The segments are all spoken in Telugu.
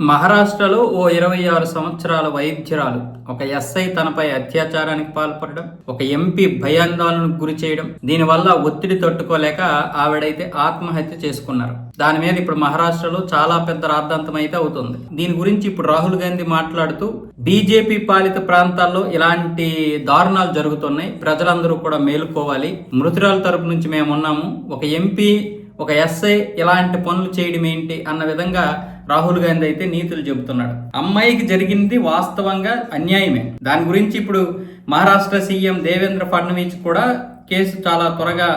మహారాష్ట్రలో ఓ ఇరవై ఆరు సంవత్సరాల వైద్యురాలు ఒక ఎస్ఐ తనపై అత్యాచారానికి పాల్పడడం ఒక ఎంపీ భయాందోళనకు గురి చేయడం దీనివల్ల ఒత్తిడి తట్టుకోలేక ఆవిడైతే ఆత్మహత్య చేసుకున్నారు. దాని మీద ఇప్పుడు మహారాష్ట్రలో చాలా పెద్ద రాద్ధాంతం అయితే అవుతుంది. దీని గురించి ఇప్పుడు రాహుల్ గాంధీ మాట్లాడుతూ బీజేపీ పాలిత ప్రాంతాల్లో ఇలాంటి దారుణాలు జరుగుతున్నాయి ప్రజలందరూ కూడా మేలుకోవాలి మృతురాల తరపు నుంచి మేము ఉన్నాము ఒక ఎంపీ ఒక ఎస్ఐ ఇలాంటి పనులు చేయడం ఏంటి అన్న విధంగా రాహుల్ గాంధీ అయితే నీతులు చెబుతున్నాడు. అమ్మాయికి జరిగింది వాస్తవంగా అన్యాయమే. దాని గురించి ఇప్పుడు మహారాష్ట్ర సీఎం దేవేంద్ర ఫడ్నవీస్ కూడా కేసు చాలా త్వరగా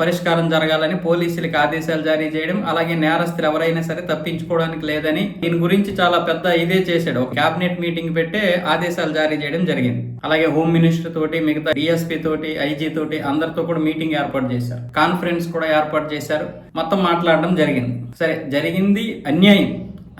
పరిష్కారం జరగాలని పోలీసులకు ఆదేశాలు జారీ చేయడం అలాగే నేరస్తులు ఎవరైనా సరే తప్పించుకోవడానికి లేదని దీని గురించి చాలా పెద్ద ఇదే చేశాడు. ఒక కేబినెట్ మీటింగ్ పెట్టే ఆదేశాలు జారీ చేయడం జరిగింది. అలాగే హోమ్ మినిస్టర్ తోటి మిగతా డిఎస్పీ తోటి ఐజీ తోటి అందరితో కూడా మీటింగ్ ఏర్పాటు చేశారు. కాన్ఫరెన్స్ కూడా ఏర్పాటు చేశారు. మొత్తం మాట్లాడడం జరిగింది. సరే జరిగింది అన్యాయం.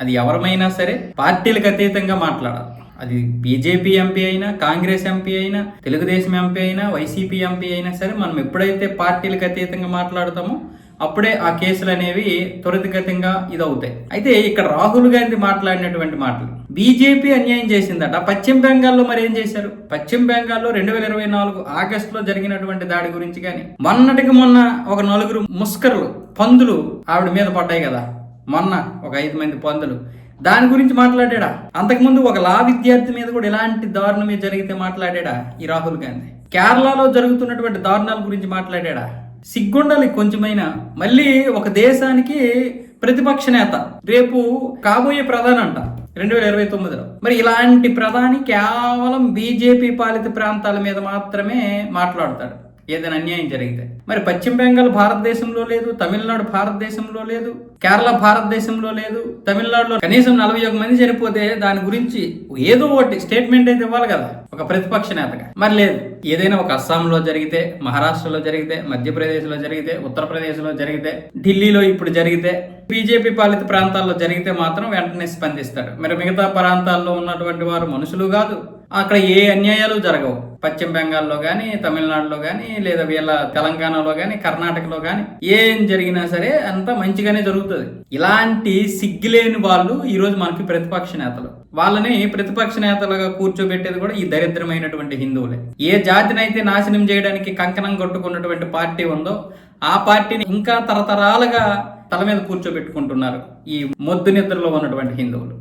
అది ఎవరమైనా సరే పార్టీలకు అతీతంగా మాట్లాడాలి. అది బీజేపీ ఎంపీ అయినా కాంగ్రెస్ ఎంపీ అయినా తెలుగుదేశం ఎంపీ అయినా వైసీపీ ఎంపీ అయినా సరే మనం ఎప్పుడైతే పార్టీలకు అతీతంగా మాట్లాడతామో అప్పుడే ఆ కేసులు అనేవి త్వరితగతంగా ఇదవుతాయి. అయితే ఇక్కడ రాహుల్ గాంధీ మాట్లాడినటువంటి మాటలు. బీజేపీ అన్యాయం చేసిందట. పశ్చిమ బెంగాల్లో మరి ఏం చేశారు? పశ్చిమ బెంగాల్లో రెండు వేల ఇరవై నాలుగు ఆగస్టులో జరిగినటువంటి దాడి గురించి కానీ మొన్నటికి మొన్న ఒక నలుగురు ముస్కర్లు పందులు ఆవిడ మీద పడ్డాయి కదా. మొన్న ఒక ఐదు మంది పందులు. దాని గురించి మాట్లాడా అంతకుముందు ఒక లా విద్యార్థి మీద కూడా ఇలాంటి దారుణమే జరిగితే మాట్లాడా ఈ రాహుల్ గాంధీ? కేరళలో జరుగుతున్నటువంటి దారుణాల గురించి మాట్లాడా సిగ్గుండాలి కొంచెమైనా. మళ్ళీ ఒక దేశానికి ప్రతిపక్ష నేత. రేపు కాబోయే ప్రధాని అంట రెండు వేల ఇరవై తొమ్మిదిలో. మరి ఇలాంటి ప్రధాని కేవలం బీజేపీ పాలిత ప్రాంతాల మీద మాత్రమే మాట్లాడతాడు. ఏదైనా అన్యాయం జరిగితే. మరి పశ్చిమ బెంగాల్ భారతదేశంలో లేదు తమిళనాడు భారతదేశంలో లేదు కేరళ భారతదేశంలో లేదు తమిళనాడులో కనీసం నలభై ఒక మంది చనిపోతే దాని గురించి ఏదో ఒకటి స్టేట్మెంట్ అయితే ఇవ్వాలి కదా ఒక ప్రతిపక్ష నేతగా. మరి లేదు ఏదైనా ఒక అస్సాంలో జరిగితే మహారాష్ట్రలో జరిగితే మధ్యప్రదేశ్లో జరిగితే ఉత్తరప్రదేశ్లో జరిగితే ఢిల్లీలో ఇప్పుడు జరిగితే బీజేపీ పాలిత ప్రాంతాల్లో జరిగితే మాత్రం వెంటనే స్పందిస్తాడు. మరి మిగతా ప్రాంతాల్లో ఉన్నటువంటి వారు మనుషులు కాదు. అక్కడ ఏ అన్యాయాలు జరగవు. పశ్చిమ బెంగాల్లో కానీ తమిళనాడులో కానీ లేదా వీళ్ళ తెలంగాణలో కానీ కర్ణాటకలో కానీ ఏం జరిగినా సరే అంతా మంచిగానే జరుగుతుంది. ఇలాంటి సిగ్గులేని వాళ్ళు ఈరోజు మనకి ప్రతిపక్ష నేతలు. వాళ్ళని ప్రతిపక్ష నేతలుగా కూర్చోబెట్టేది కూడా ఈ దరిద్రమైనటువంటి హిందువులే. ఏ జాతినైతే నాశనం చేయడానికి కంకణం కొట్టుకున్నటువంటి పార్టీ ఉందో ఆ పార్టీని ఇంకా తరతరాలుగా తల మీద కూర్చోబెట్టుకుంటున్నారు ఈ మొద్దు నిద్రలో ఉన్నటువంటి హిందువులు.